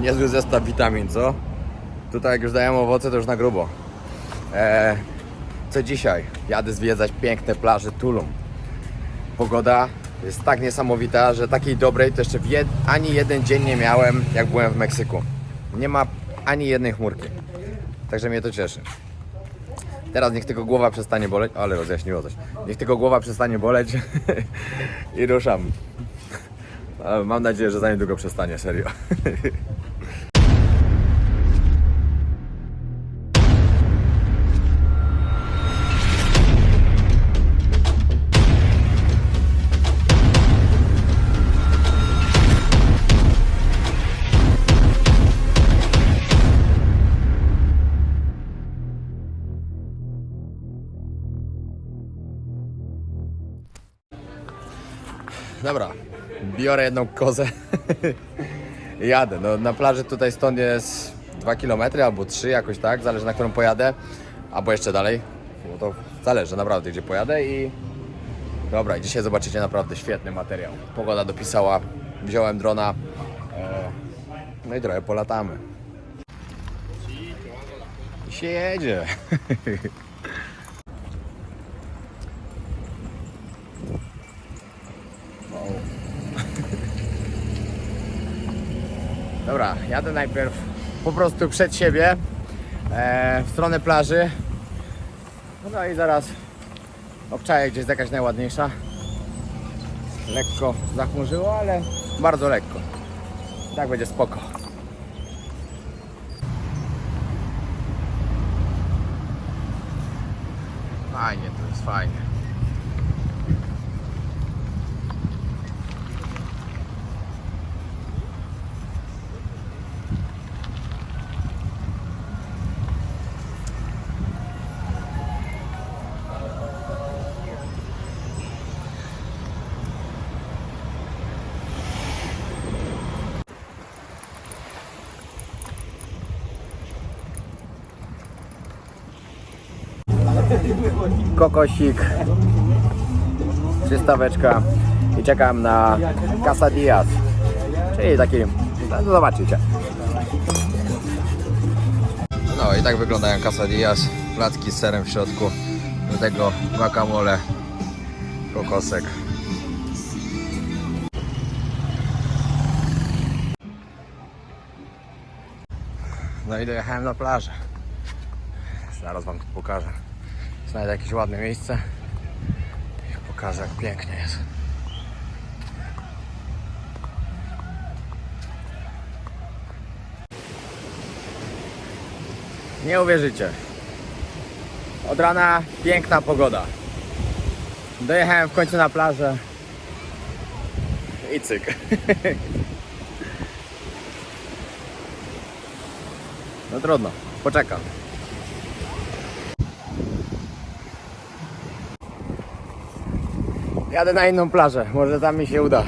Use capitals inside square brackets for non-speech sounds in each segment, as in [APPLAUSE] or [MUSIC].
Niezły zestaw witamin, co? Tutaj jak już dajemy owoce, to już na grubo. Eee, co dzisiaj? Jadę zwiedzać piękne plaże Tulum. Pogoda jest tak niesamowita, że takiej dobrej to jeszcze jed... ani jeden dzień nie miałem, jak byłem w Meksyku. Nie ma ani jednej chmurki. Także mnie to cieszy. Teraz niech tylko głowa przestanie boleć, ale rozjaśniło coś. Niech tylko głowa przestanie boleć [LAUGHS] i ruszam. Ale Mam nadzieję, że za niedługo przestanie, serio. [LAUGHS] biorę jedną kozę [LAUGHS] jadę. No, na plaży tutaj stąd jest 2 km albo 3 jakoś tak, zależy na którą pojadę, albo jeszcze dalej, bo to zależy naprawdę gdzie pojadę i dobra, i dzisiaj zobaczycie naprawdę świetny materiał. Pogoda dopisała, wziąłem drona, e, no i trochę polatamy. I się jedzie. [LAUGHS] Dobra, jadę najpierw po prostu przed siebie e, w stronę plaży. No i zaraz obczaję gdzieś jakaś najładniejsza. Lekko zachmurzyło, ale bardzo lekko. Tak będzie spoko. Fajnie, to jest fajnie. Kokosik, przystaweczka i czekam na quesadillas, czyli taki, no zobaczycie. No i tak wyglądają quesadillas, placki z serem w środku, do tego guacamole, kokosek. No i dojechałem na plażę. Zaraz wam pokażę. Znajdę jakieś ładne miejsce i pokażę jak pięknie jest. Nie uwierzycie. Od rana piękna pogoda. Dojechałem w końcu na plażę. I cyk. [LAUGHS] No trudno, poczekam. Jadę na inną plażę, może tam mi się uda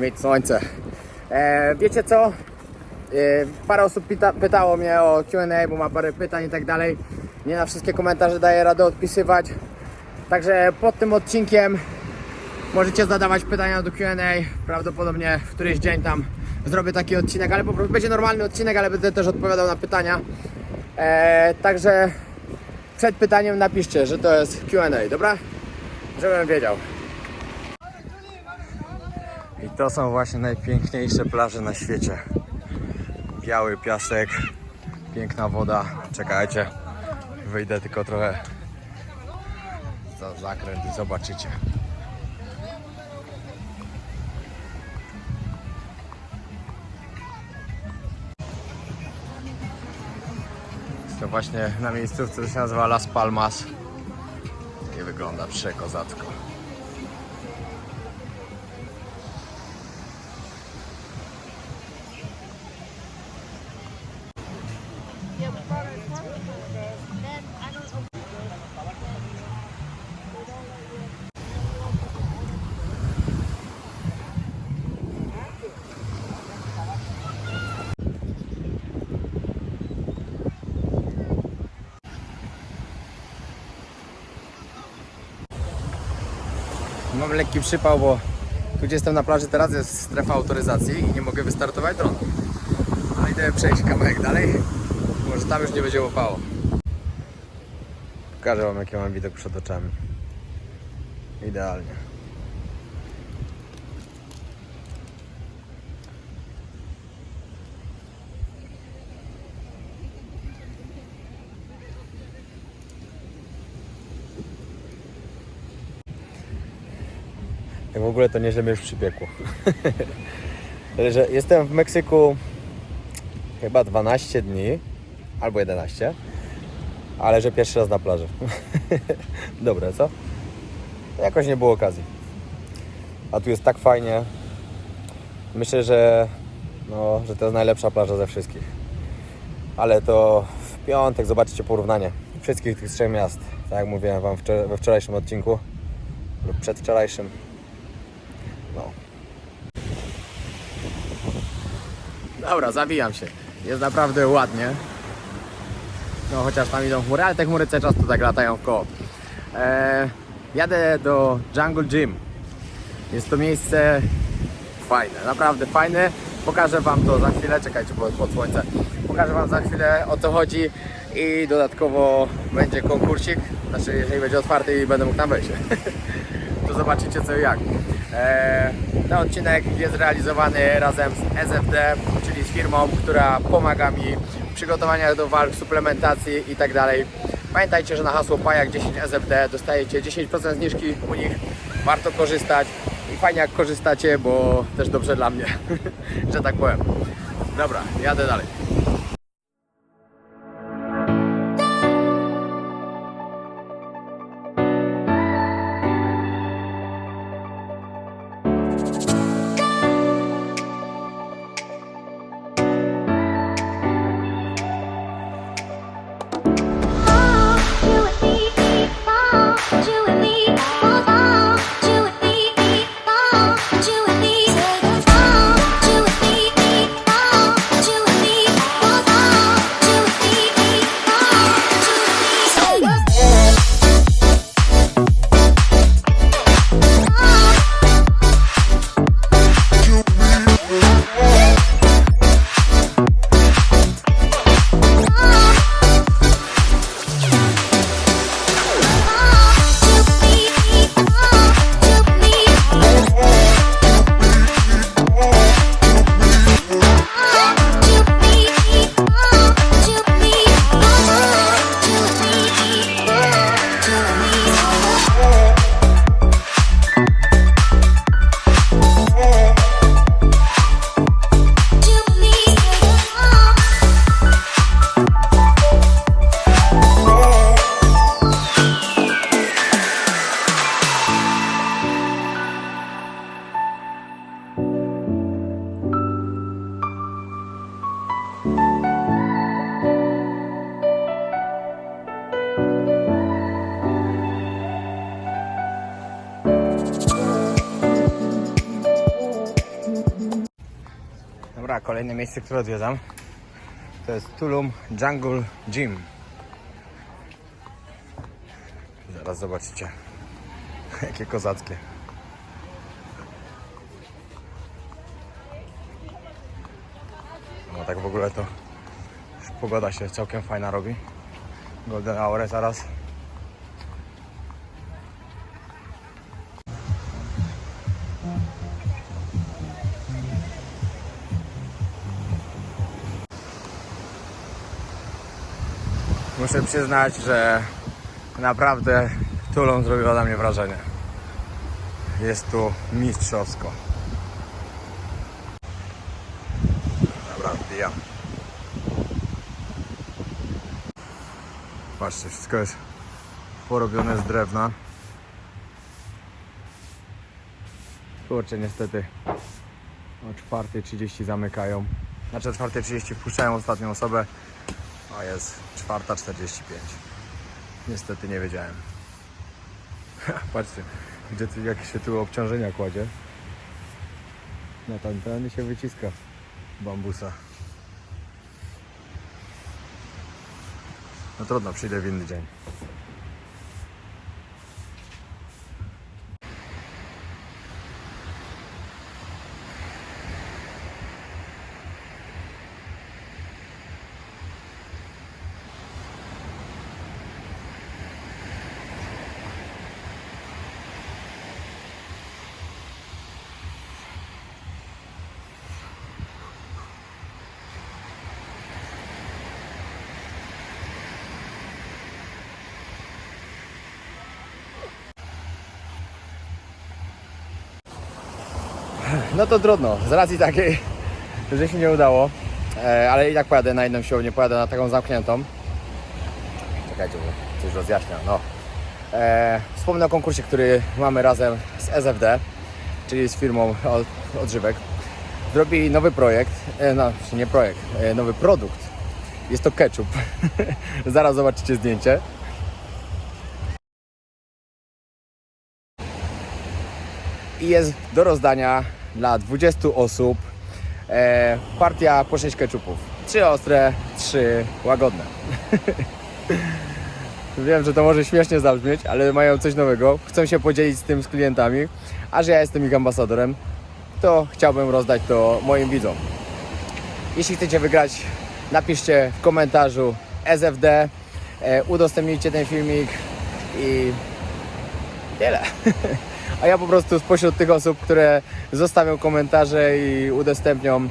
mieć słońce. E, wiecie co? E, parę osób pyta, pytało mnie o Q&A, bo ma parę pytań i tak dalej. Nie na wszystkie komentarze daję radę odpisywać. Także pod tym odcinkiem możecie zadawać pytania do Q&A. Prawdopodobnie w któryś dzień tam zrobię taki odcinek, ale po prostu będzie normalny odcinek, ale będę też odpowiadał na pytania. E, także przed pytaniem napiszcie, że to jest Q&A, dobra? Żebym wiedział. To są właśnie najpiękniejsze plaże na świecie. Biały piasek, piękna woda. Czekajcie, wyjdę tylko trochę za zakręt i zobaczycie. To właśnie na miejscówce, co się nazywa Las Palmas. I wygląda przekozacko. Lekki przypał, bo tu gdzie jestem na plaży teraz jest strefa autoryzacji i nie mogę wystartować drona. A idę przejść kawałek dalej. Może tam już nie będzie łapało. Pokażę wam jaki mam widok przed oczami. Idealnie. W ogóle to nieźle mnie już przypiekło. [LAUGHS] Że jestem w Meksyku chyba 12 dni albo 11, ale że pierwszy raz na plaży. [LAUGHS] Dobre, co? Jakoś nie było okazji. A tu jest tak fajnie. Myślę, że, no, że to jest najlepsza plaża ze wszystkich. Ale to w piątek zobaczycie porównanie wszystkich tych trzech miast. Tak jak mówiłem Wam we wczorajszym odcinku lub przedwczorajszym. No. Dobra, zabijam się. Jest naprawdę ładnie. No chociaż tam idą chmury, ale te chmury cały czas tu tak latają w koło. Eee, jadę do Jungle Gym. Jest to miejsce fajne, naprawdę fajne. Pokażę Wam to za chwilę, czekajcie pod, pod słońce. Pokażę Wam za chwilę o co chodzi i dodatkowo będzie konkursik. Znaczy, jeżeli będzie otwarty i będę mógł tam wejść. [LAUGHS] to zobaczycie co i jak. Eee, ten odcinek jest realizowany razem z SFD, czyli firmą, która pomaga mi w przygotowaniach do walk, suplementacji i tak. Pamiętajcie, że na hasło PAJAK10 SFD dostajecie 10% zniżki u nich. Warto korzystać i fajnie jak korzystacie, bo też dobrze dla mnie, [LAUGHS] że tak powiem. Dobra, jadę dalej. Kolejne miejsce, które odwiedzam to jest Tulum Jungle Gym. Zaraz zobaczycie, [LAUGHS] jakie kozackie. No tak w ogóle to pogoda się całkiem fajna robi. Golden Hour zaraz. Muszę przyznać, że naprawdę Tulum zrobiło na mnie wrażenie. Jest tu mistrzowsko. Dobra, wbijam. Patrzcie, wszystko jest porobione z drewna. Kurczę, niestety o 4.30 zamykają. Znaczy o 4.30 wpuszczają ostatnią osobę, a jest 4.45. Niestety nie wiedziałem. Patrzcie, gdzie tu, jak się tu obciążenia kładzie. Na tamtędy się wyciska bambusa. No trudno, przyjdę w inny dzień. No to trudno, z racji takiej, że się nie udało, e, ale i tak pojadę na inną siłownię, pojadę na taką zamkniętą. Czekajcie, bo coś rozjaśnia. No. E, wspomnę o konkursie, który mamy razem z SFD, czyli z firmą od, odżywek. Zrobili nowy projekt, e, no nie projekt, nowy produkt. Jest to ketchup. [LAUGHS] Zaraz zobaczycie zdjęcie. I jest do rozdania dla 20 osób e, partia po 6 ketchupów. Trzy ostre, trzy łagodne. [LAUGHS] Wiem, że to może śmiesznie zabrzmieć, ale mają coś nowego. Chcą się podzielić z tym z klientami, a że ja jestem ich ambasadorem, to chciałbym rozdać to moim widzom. Jeśli chcecie wygrać, napiszcie w komentarzu SFD, e, udostępnijcie ten filmik i tyle. [LAUGHS] A ja po prostu spośród tych osób, które zostawią komentarze i udostępnią,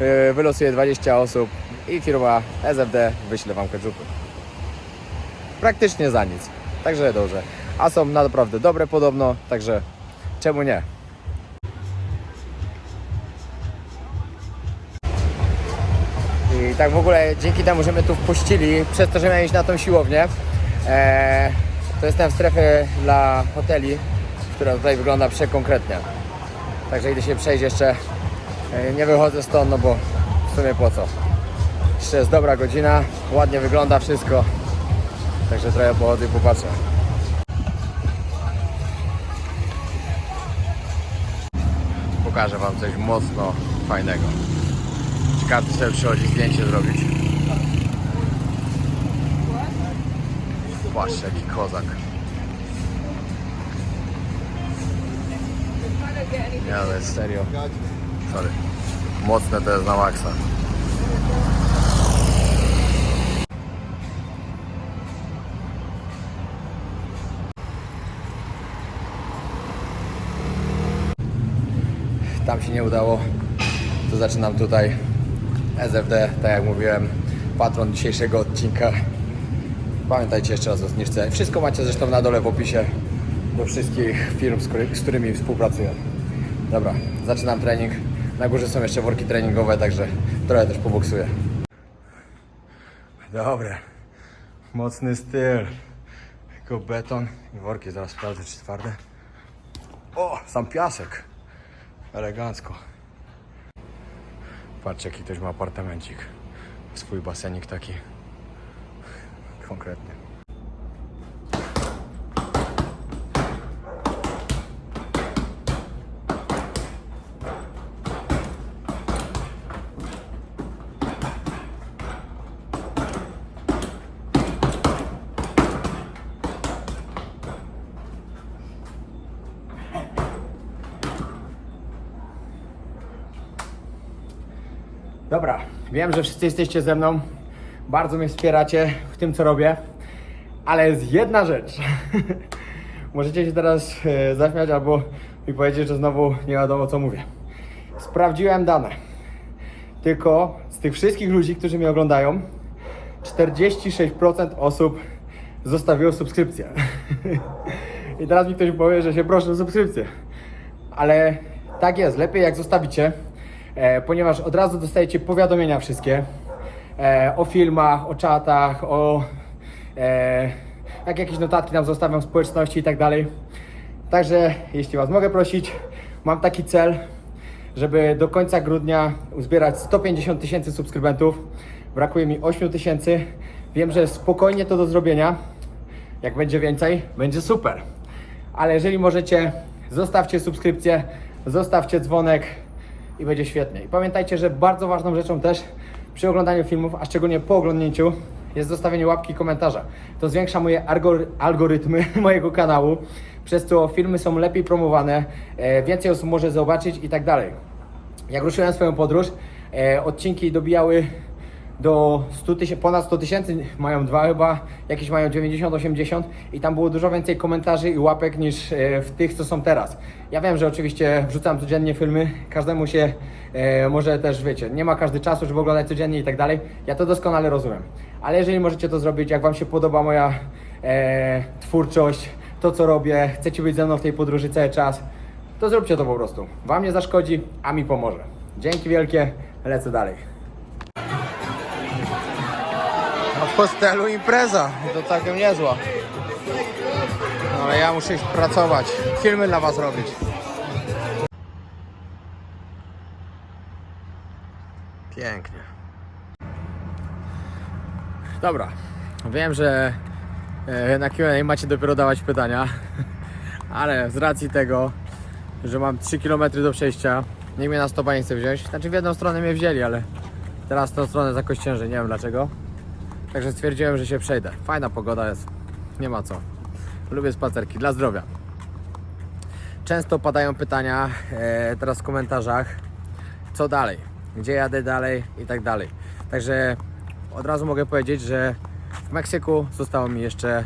e, wylosuję 20 osób i firma SFD wyśle Wam ketchupy praktycznie za nic. Także dobrze. A są naprawdę dobre podobno, także czemu nie? I tak w ogóle dzięki temu, że mnie tu wpuścili, przez to, że miałem iść na tą siłownię, e, to jestem w strefie dla hoteli, która tutaj wygląda przekonkretnie. Także idę się przejść jeszcze. E, nie wychodzę stąd, no bo w sumie po co. Jeszcze jest dobra godzina, ładnie wygląda wszystko. Także trochę pochodzę i popatrzę. Pokażę Wam coś mocno fajnego. Czy każdy sobie przychodzi zdjęcie zrobić. Patrzcie jaki kozak. Nie, ale serio. Sorry. Mocne to jest na maksa. tam się nie udało, to zaczynam tutaj SFD, tak jak mówiłem, patron dzisiejszego odcinka. Pamiętajcie jeszcze raz o zniżce. Wszystko macie zresztą na dole w opisie do wszystkich firm, z którymi współpracuję. Dobra, zaczynam trening. Na górze są jeszcze worki treningowe, także trochę też poboksuję. Dobre. Mocny styl. Tylko beton i worki. Zaraz sprawdzę, czy twarde. O, sam piasek. Elegancko. Patrz jaki ktoś ma apartamencik. Swój basenik taki. Konkretny. Dobra, wiem, że wszyscy jesteście ze mną. Bardzo mnie wspieracie w tym, co robię. Ale jest jedna rzecz. [LAUGHS] Możecie się teraz e, zaśmiać albo mi powiedzieć, że znowu nie wiadomo, co mówię. Sprawdziłem dane. Tylko z tych wszystkich ludzi, którzy mnie oglądają, 46% osób zostawiło subskrypcję. [LAUGHS] I teraz mi ktoś powie, że się proszę o subskrypcję. Ale tak jest, lepiej jak zostawicie, ponieważ od razu dostajecie powiadomienia wszystkie e, o filmach, o czatach, o e, jak jakieś notatki nam zostawiam w społeczności i tak dalej. Także jeśli Was mogę prosić, mam taki cel, żeby do końca grudnia uzbierać 150 tysięcy subskrybentów. Brakuje mi 8 tysięcy. Wiem, że spokojnie to do zrobienia. Jak będzie więcej, będzie super. Ale jeżeli możecie, zostawcie subskrypcję, zostawcie dzwonek i będzie świetnie. I pamiętajcie, że bardzo ważną rzeczą też przy oglądaniu filmów, a szczególnie po oglądnięciu, jest zostawienie łapki i komentarza. To zwiększa moje algor- algorytmy [LAUGHS] mojego kanału, przez co filmy są lepiej promowane, e, więcej osób może zobaczyć i tak dalej. Jak ruszyłem swoją podróż, e, odcinki dobijały do 100 tysięcy, ponad 100 tysięcy, mają dwa chyba, jakieś mają 90-80 i tam było dużo więcej komentarzy i łapek niż e, w tych, co są teraz. Ja wiem, że oczywiście wrzucam codziennie filmy, każdemu się e, może też, wiecie, nie ma każdy czasu, żeby oglądać codziennie i tak dalej, ja to doskonale rozumiem. Ale jeżeli możecie to zrobić, jak Wam się podoba moja e, twórczość, to co robię, chcecie być ze mną w tej podróży cały czas, to zróbcie to po prostu. Wam nie zaszkodzi, a mi pomoże. Dzięki wielkie, lecę dalej. No w hostelu impreza, to całkiem niezła. No ale ja muszę iść pracować, filmy dla was robić. Pięknie. Dobra, wiem, że e, na Q&A macie dopiero dawać pytania, [LAUGHS] ale z racji tego, że mam 3 km do przejścia, nikt mnie na stopa nie chce wziąć. Znaczy w jedną stronę mnie wzięli, ale teraz tą stronę za kościęży, nie wiem dlaczego. Także stwierdziłem, że się przejdę. Fajna pogoda jest, nie ma co. Lubię spacerki, dla zdrowia. Często padają pytania e, teraz w komentarzach, co dalej, gdzie jadę dalej i tak dalej. Także od razu mogę powiedzieć, że w Meksyku zostało mi jeszcze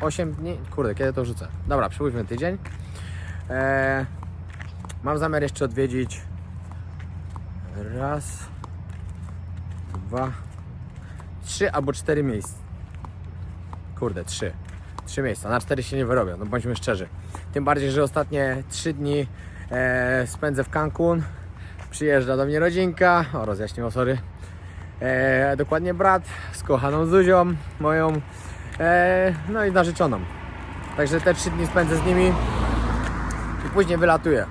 8 dni. Kurde, kiedy to rzucę? Dobra, przypuśćmy tydzień. E, mam zamiar jeszcze odwiedzić raz, dwa, trzy albo cztery miejsca. Kurde, trzy. Trzy miejsca. Na cztery się nie wyrobią, no bądźmy szczerzy. Tym bardziej, że ostatnie trzy dni e, spędzę w Cancun. Przyjeżdża do mnie rodzinka. O, rozjaśniło, sorry. E, dokładnie brat z kochaną Zuzią, moją, e, no i narzeczoną. Także te trzy dni spędzę z nimi i później wylatuję.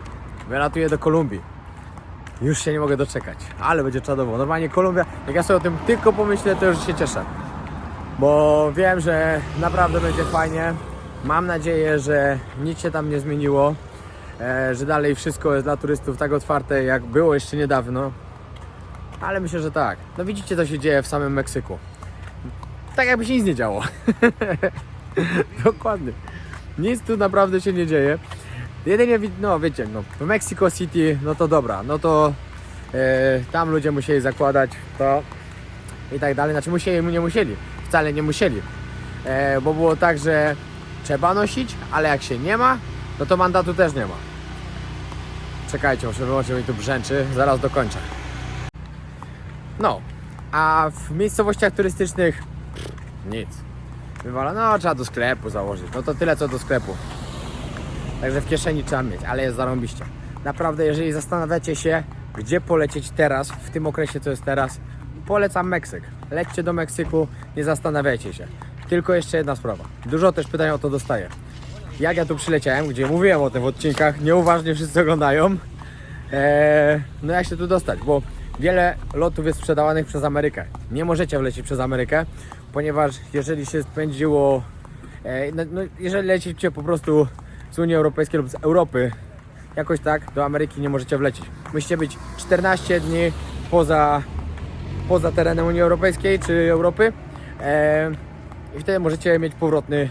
Wylatuję do Kolumbii. Już się nie mogę doczekać, ale będzie czadowo. Normalnie Kolumbia, jak ja sobie o tym tylko pomyślę, to już się cieszę. Bo wiem, że naprawdę będzie fajnie. Mam nadzieję, że nic się tam nie zmieniło. E, że dalej wszystko jest dla turystów tak otwarte, jak było jeszcze niedawno. Ale myślę, że tak. No widzicie, co się dzieje w samym Meksyku. Tak jakby się nic nie działo. [LAUGHS] Dokładnie. Nic tu naprawdę się nie dzieje. Jedynie, no wiecie, no, w Mexico City, no to dobra, no to e, tam ludzie musieli zakładać to i tak dalej. Znaczy musieli, nie musieli, wcale nie musieli. E, bo było tak, że trzeba nosić, ale jak się nie ma, no to mandatu też nie ma. Czekajcie, muszę wyłączyć mi tu brzęczy, zaraz dokończę. No, a w miejscowościach turystycznych nic. Wywala, no trzeba do sklepu założyć. No to tyle co do sklepu. Także w kieszeni trzeba mieć, ale jest zarąbiście. Naprawdę, jeżeli zastanawiacie się, gdzie polecieć teraz, w tym okresie co jest teraz, polecam Meksyk. Lećcie do Meksyku, nie zastanawiajcie się. Tylko jeszcze jedna sprawa. Dużo też pytań o to dostaję. Jak ja tu przyleciałem, gdzie mówiłem o tym w odcinkach, nieuważnie wszyscy oglądają. Eee, no jak się tu dostać, bo wiele lotów jest sprzedawanych przez Amerykę. Nie możecie wlecieć przez Amerykę, ponieważ jeżeli się spędziło, e, no, jeżeli lecicie po prostu z Unii Europejskiej lub z Europy, jakoś tak, do Ameryki nie możecie wlecieć. Musicie być 14 dni poza, poza terenem Unii Europejskiej czy Europy e, i wtedy możecie mieć powrotny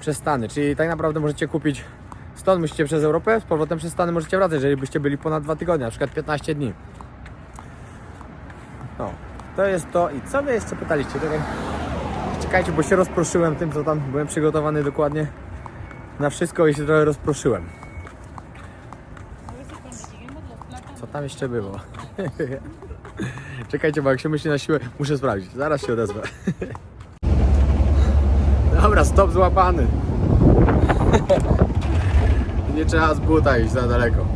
przez Stany, czyli tak naprawdę możecie kupić Stąd musicie przez Europę, z powrotem przez Stany możecie wracać, jeżeli byście byli ponad dwa tygodnie, na przykład 15 dni. No, to jest to. I co wy jeszcze pytaliście? Czekaj. Czekajcie, bo się rozproszyłem tym, co tam byłem przygotowany dokładnie na wszystko i się trochę rozproszyłem. Co tam jeszcze było? [LAUGHS] Czekajcie, bo jak się myśli na siłę, muszę sprawdzić. Zaraz się odezwę. [LAUGHS] Dobra, stop złapany. [LAUGHS] Nie trzeba z buta iść za daleko.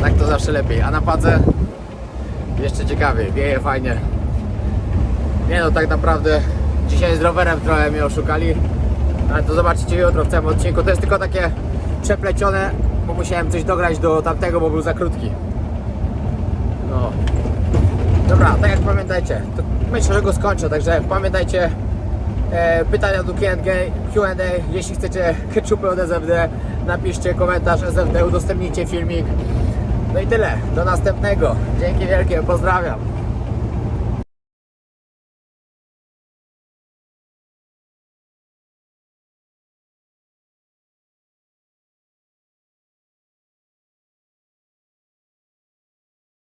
Tak to zawsze lepiej. A na padze jeszcze ciekawiej, wieje fajnie. Nie no, tak naprawdę dzisiaj z rowerem trochę mnie oszukali, ale to zobaczycie jutro w całym odcinku. To jest tylko takie przeplecione, bo musiałem coś dograć do tamtego, bo był za krótki. No. Dobra, tak jak pamiętajcie, myślę, że go skończę, także pamiętajcie e, pytania do Q&A, jeśli chcecie ketchupy od SFD, napiszcie komentarz SFD, udostępnijcie filmik. No i tyle, do następnego. Dzięki wielkie, pozdrawiam.